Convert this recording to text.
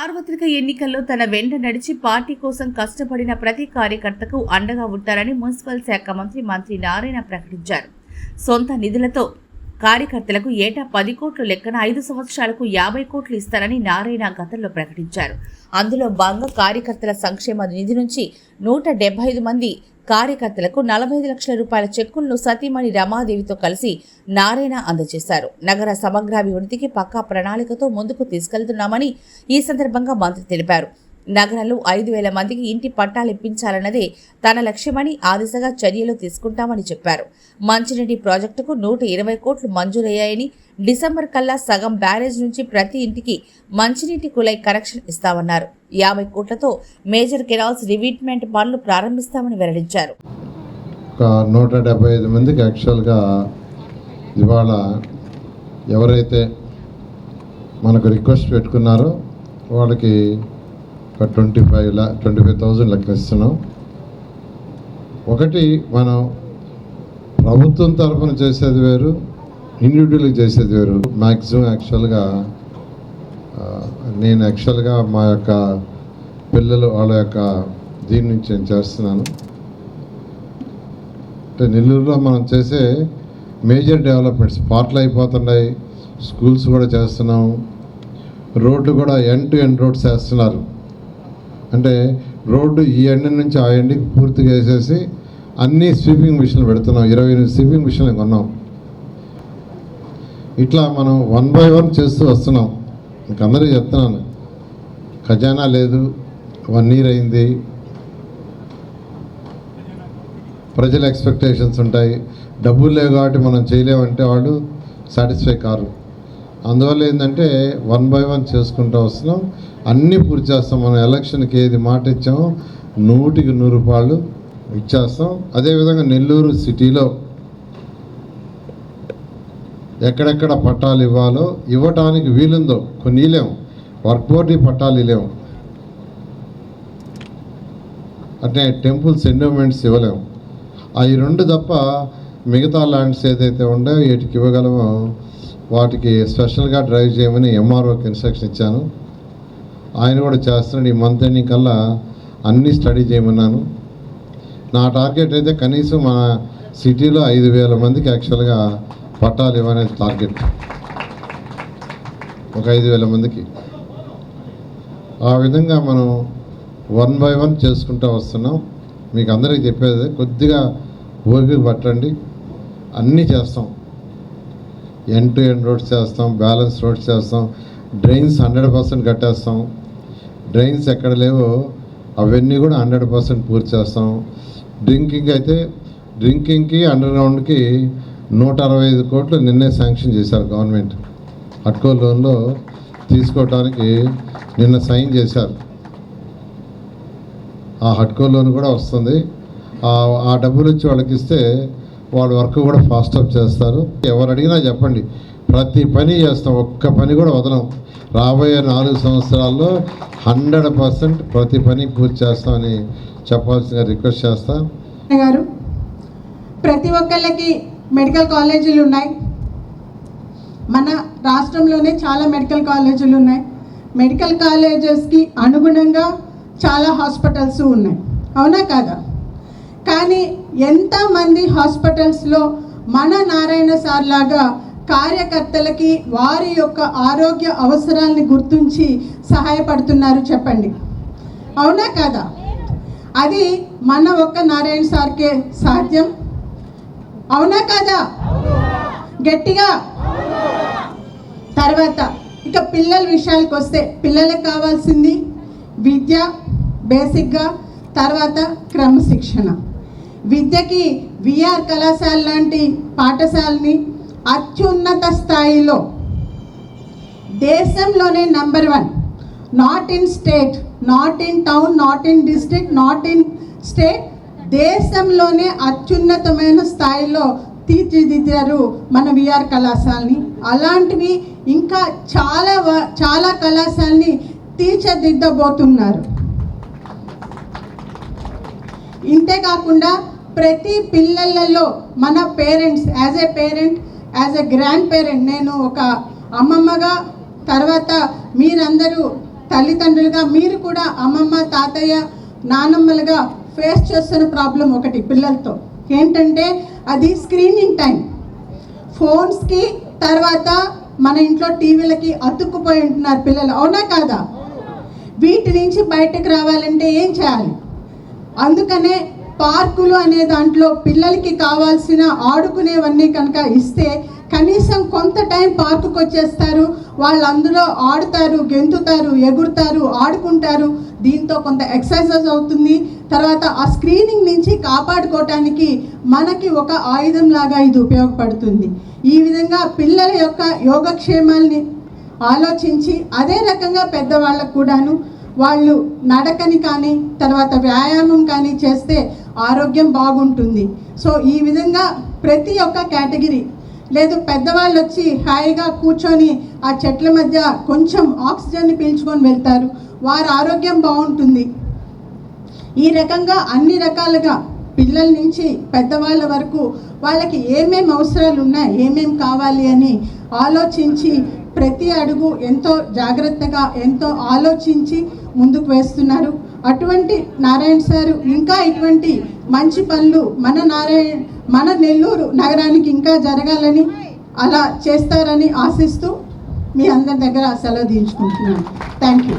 సార్వత్రిక ఎన్నికల్లో తన వెంట నడిచి పార్టీ కోసం కష్టపడిన ప్రతి కార్యకర్తకు అండగా ఉంటారని మున్సిపల్ శాఖ మంత్రి మంత్రి నారాయణ ప్రకటించారు. సొంత నిధులతో కార్యకర్తలకు ఏటా పది కోట్ల లెక్కన ఐదు సంవత్సరాలకు యాభై కోట్లు ఇస్తారని నారాయణ గతంలో ప్రకటించారు. అందులో భాగంగా కార్యకర్తల సంక్షేమ నిధి నుంచి నూట డెబ్బై ఐదు మంది కార్యకర్తలకు నలభై ఐదు లక్షల రూపాయల చెక్కులను సతీమణి రమాదేవితో కలిసి నారాయణ అందజేశారు. నగర సమగ్రాభివృద్ధికి పక్కా ప్రణాళికతో ముందుకు తీసుకెళ్తున్నామని ఈ సందర్భంగా మంత్రి తెలిపారు. నగరంలో ఐదు వేల మందికి ఇంటి పట్టాలు ఇప్పించాలన్నదే తన లక్ష్యమని ఆ దిశగా చర్యలు తీసుకుంటామని చెప్పారు. మంచినీటి ప్రాజెక్టుకు నూట ఇరవై కోట్లు మంజూరయ్యాయని డిసెంబర్ కల్లా సగం బ్యారేజ్ నుంచి ప్రతి ఇంటికి మంచినీటి కులై కనెక్షన్ ఇస్తామన్నారు. యాభై కోట్లతో మేజర్ కెనాల్స్ రివీట్మెంట్ పనులు ప్రారంభిస్తామని వెల్లడించారు. నూట డెబ్బై ఐదు మందికి యాక్చువల్గా ఇవాళ ఎవరైతే మనకు రిక్వెస్ట్ పెట్టుకున్నారో వాళ్ళకి ఒక ట్వంటీ ఫైవ్ లా ట్వంటీ ఫైవ్ థౌజండ్ లెక్క ఇస్తున్నాం. ఒకటి మనం ప్రభుత్వం తరఫున చేసేది వేరు ఇండివిజువల్గా చేసేది వేరు. మ్యాక్సిమం యాక్చువల్గా నేను యాక్చువల్గా మా యొక్క పిల్లలు వాళ్ళ యొక్క దీని నుంచి నేను చేస్తున్నాను. అంటే నెల్లూరులో మనం చేసే మేజర్ డెవలప్మెంట్స్ పార్ట్లు అయిపోతున్నాయి స్కూల్స్ కూడా చేస్తున్నాం. రోడ్డు కూడా ఎండ్ టు ఎండ్ రోడ్స్ వేస్తున్నారు అంటే రోడ్డు ఈ ఎండ్ నుంచి ఆ ఎండ్కి పూర్తిగా వేసేసి అన్ని స్వీపింగ్ మిషన్లు పెడుతున్నాం. ఇరవై ఎనిమిది స్వీపింగ్ మిషన్లు కొన్నాం. ఇట్లా మనం వన్ బై వన్ చేస్తూ వస్తున్నాం. ఇంక అందరికీ చెప్తున్నాను. ఖజానా లేదు వన్ ఇయర్ అయింది. ప్రజల ఎక్స్పెక్టేషన్స్ ఉంటాయి. డబ్బులు లేవు కాబట్టి మనం చేయలేమంటే వాళ్ళు సాటిస్ఫై కారు. అందువల్ల ఏంటంటే వన్ బై వన్ చేసుకుంటూ వస్తున్నాం. అన్నీ పూర్తి చేస్తాం. మనం ఎలక్షన్కి ఏది మాట ఇచ్చామో నూటికి నూరు రూపాయలు ఇచ్చేస్తాం. అదేవిధంగా నెల్లూరు సిటీలో ఎక్కడెక్కడ పట్టాలు ఇవ్వాలో ఇవ్వటానికి వీలుందో కొన్ని ఇలేము. వర్క్ బోర్డు పట్టాలు ఇలేము. అంటే టెంపుల్స్ ఎండోమెంట్స్ ఇవ్వలేము. ఆ రెండు తప్ప మిగతా ల్యాండ్స్ ఏదైతే ఉండో వీటికి ఇవ్వగలమో వాటికి స్పెషల్గా డ్రైవ్ చేయమని ఎంఆర్ఓకి ఇన్స్ట్రక్షన్ ఇచ్చాను. ఆయన కూడా చేస్తున్నాడు. ఈ మంత్ ఎండింగ్ కల్లా అన్నీ స్టడీ చేయమన్నాను. నా టార్గెట్ అయితే కనీసం మా సిటీలో ఐదు వేల మందికి యాక్చువల్గా పట్టాలు ఇవ్వనేది టార్గెట్. ఒక ఐదు వేల మందికి. ఆ విధంగా మనం వన్ బై వన్ చేసుకుంటూ వస్తున్నాం. మీకు అందరికీ చెప్పేది కొద్దిగా ఓపిక పట్టండి. అన్నీ చేస్తాం. ఎండ్ టు ఎండ్ రోడ్స్ చేస్తాం బ్యాలెన్స్ రోడ్స్ చేస్తాం డ్రైన్స్ హండ్రెడ్ పర్సెంట్ కట్టేస్తాం. డ్రైన్స్ ఎక్కడ లేవో అవన్నీ కూడా హండ్రెడ్ పర్సెంట్ పూర్తి చేస్తాం. డ్రింకింగ్ అయితే డ్రింకింగ్కి అండర్ గ్రౌండ్కి నూట అరవై ఐదు కోట్లు నిన్నే శాంక్షన్ చేశారు గవర్నమెంట్. అట్కో లోన్లో తీసుకోవడానికి నిన్న సైన్ చేశారు. ఆ హట్కో లోన్ కూడా వస్తుంది. ఆ- ఆ డబ్బులు వచ్చి వాళ్ళకి ఇస్తే వాళ్ళ వర్క్ కూడా ఫాస్ట్ అప్ చేస్తారు. ఎవరు అడిగినా చెప్పండి. ప్రతి పని చేస్తాం. ఒక్క పని కూడా వదలం. రాబోయే నాలుగు సంవత్సరాల్లో హండ్రెడ్ పర్సెంట్ ప్రతి పని పూర్తి చేస్తామని చెప్పాల్సిన రిక్వెస్ట్ చేస్తా. గారు ప్రతి ఒక్కళ్ళకి మెడికల్ కాలేజీలు ఉన్నాయి. మన రాష్ట్రంలోనే చాలా మెడికల్ కాలేజీలు ఉన్నాయి. మెడికల్ కాలేజెస్కి అనుగుణంగా చాలా హాస్పిటల్స్ ఉన్నాయి. అవునా కాదా? కానీ ఎంతమంది హాస్పిటల్స్లో మన నారాయణ సార్ లాగా కార్యకర్తలకి వారి యొక్క ఆరోగ్య అవసరాల్ని గుర్తించి సహాయపడుతున్నారు చెప్పండి. అవునా కాదా? అది మన ఒక్క నారాయణ సార్కే సాధ్యం? అవునా కాదా? గట్టిగా? తర్వాత ఇక పిల్లల విషయాలకు వస్తే పిల్లలకు కావాల్సింది విద్య బేసిక్గా తర్వాత క్రమశిక్షణ. విద్యకి విఆర్ కళాశాల లాంటి పాఠశాలని అత్యున్నత స్థాయిలో దేశంలోనే number one. Not in state not in town not in district not in state దేశంలోనే అత్యున్నతమైన స్థాయిలో తీర్చిదిద్దారు మన విఆర్ కళాశాలని. అలాంటివి ఇంకా చాలా వ- చాలా కళాశాలని తీర్చిదిద్దబోతున్నారు. ఇంతే కాకుండా ప్రతి పిల్లలలో మన parents as a parent as a grandparent నేను ఒక అమ్మమ్మగా తర్వాత మీరందరూ తల్లిదండ్రులుగా మీరు కూడా అమ్మమ్మ తాతయ్య నానమ్మలుగా ఫేస్ చేస్తున్న ప్రాబ్లం ఒకటి పిల్లలతో. ఏంటంటే అది స్క్రీనింగ్ టైం ఫోన్స్కి తర్వాత మన ఇంట్లో టీవీలకి అతుక్కుపోయి ఉంటున్నారు పిల్లలు. అవునా కాదా? వీటి నుంచి బయటకు రావాలంటే ఏం చేయాలి? అందుకనే పార్కులు అనే దాంట్లో పిల్లలకి కావాల్సిన ఆడుకునేవన్నీ కనుక ఇస్తే కనీసం కొంత టైం పార్కుకు వచ్చేస్తారు వాళ్ళు అందులో ఆడుతారు గెంతుతారు ఎగురుతారు ఆడుకుంటారు. దీంతో కొంత ఎక్సర్సైజ్ అవుతుంది. తర్వాత ఆ స్క్రీనింగ్ నుంచి కాపాడుకోవటానికి మనకి ఒక ఆయుధం లాగా ఇది ఉపయోగపడుతుంది. ఈ విధంగా పిల్లల యొక్క యోగక్షేమాల్ని ఆలోచించి అదే రకంగా పెద్దవాళ్ళకు కూడాను వాళ్ళు నడకని కానీ తర్వాత వ్యాయామం కానీ చేస్తే ఆరోగ్యం బాగుంటుంది. సో ఈ విధంగా ప్రతి ఒక్క కేటగిరీ లేదు పెద్దవాళ్ళు వచ్చి హాయిగా కూర్చొని ఆ చెట్ల మధ్య కొంచెం ఆక్సిజన్ని పీల్చుకొని వెళ్తారు. వారి ఆరోగ్యం బాగుంటుంది. ఈ రకంగా అన్ని రకాలుగా పిల్లల నుంచి పెద్దవాళ్ళ వరకు వాళ్ళకి ఏమేం అవసరాలు ఉన్నాయి ఏమేం కావాలి అని ఆలోచించి ప్రతి అడుగు ఎంతో జాగ్రత్తగా ఎంతో ఆలోచించి ముందుకు వేస్తున్నారు. అటువంటి నారాయణ సారు ఇంకా ఇటువంటి మంచి పనులు మన నారాయణ మన నెల్లూరు నగరానికి ఇంకా జరగాలని అలా చేస్తారని ఆశిస్తూ మీ అందరి దగ్గర సెలవు తీయించుకుంటున్నాను థ్యాంక్ యూ.